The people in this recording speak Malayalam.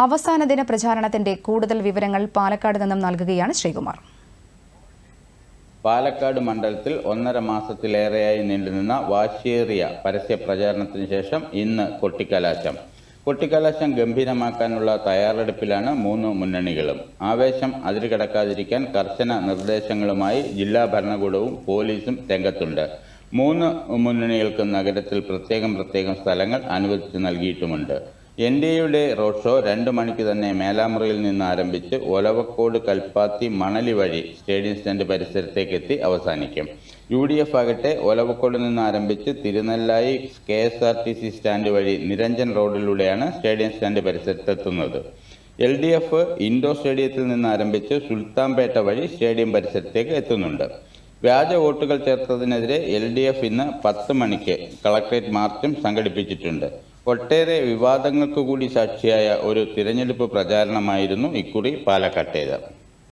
അവസാന ദിന പ്രചാരണത്തിന്റെ കൂടുതൽ വിവരങ്ങൾ പാലക്കാട് നിന്നും നൽകുകയാണ് ശ്രീകുമാർ. പാലക്കാട് മണ്ഡലത്തിൽ ഒന്നര മാസത്തിലേറെയായി നീണ്ടുനിന്ന വാശിയേറിയ പരസ്യ പ്രചാരണത്തിന് ശേഷം ഇന്ന് കൊട്ടിക്കലാശം. കൊട്ടിക്കലാശം ഗംഭീരമാക്കാനുള്ള തയ്യാറെടുപ്പിലാണ് മൂന്ന് മുന്നണികളും. ആവേശം അതിരുകടക്കാതിരിക്കാൻ കർശന നിർദ്ദേശങ്ങളുമായി ജില്ലാ ഭരണകൂടവും പോലീസും രംഗത്തുണ്ട്. മൂന്ന് മുന്നണികൾക്കും നഗരത്തിൽ പ്രത്യേകം പ്രത്യേകം സ്ഥലങ്ങൾ അനുവദിച്ചു നൽകിയിട്ടുമുണ്ട്. എൻ ഡി എയുടെ റോഡ് ഷോ രണ്ട് മണിക്ക് തന്നെ മേലാമുറിയിൽ നിന്ന് ആരംഭിച്ച് ഒലവക്കോട് കൽപ്പാത്തി മണലി വഴി സ്റ്റേഡിയം സ്റ്റാൻഡ് പരിസരത്തേക്ക് എത്തി അവസാനിക്കും. യു ഡി എഫ് ആകട്ടെ ഒലവക്കോട് നിന്ന് ആരംഭിച്ച് Thirunellai K S R T C stand വഴി നിരഞ്ജൻ റോഡിലൂടെയാണ് സ്റ്റേഡിയം സ്റ്റാൻഡ് പരിസരത്തെത്തുന്നത്. എൽ ഡി എഫ് ഇൻഡോർ സ്റ്റേഡിയത്തിൽ നിന്ന് ആരംഭിച്ച് സുൽത്താൻപേട്ട വഴി സ്റ്റേഡിയം പരിസരത്തേക്ക് എത്തുന്നുണ്ട്. വ്യാജ വോട്ടുകൾ ചേർത്തതിനെതിരെ എൽ ഡി എഫ് ഇന്ന് പത്ത് മണിക്ക് കളക്ട്രേറ്റ് മാർച്ചും സംഘടിപ്പിച്ചിട്ടുണ്ട്. ഒട്ടേറെ വിവാദങ്ങൾക്ക് കൂടി സാക്ഷിയായ ഒരു തിരഞ്ഞെടുപ്പ് പ്രചാരണമായിരുന്നു ഇക്കുറി പാലക്കാട്ടേത്.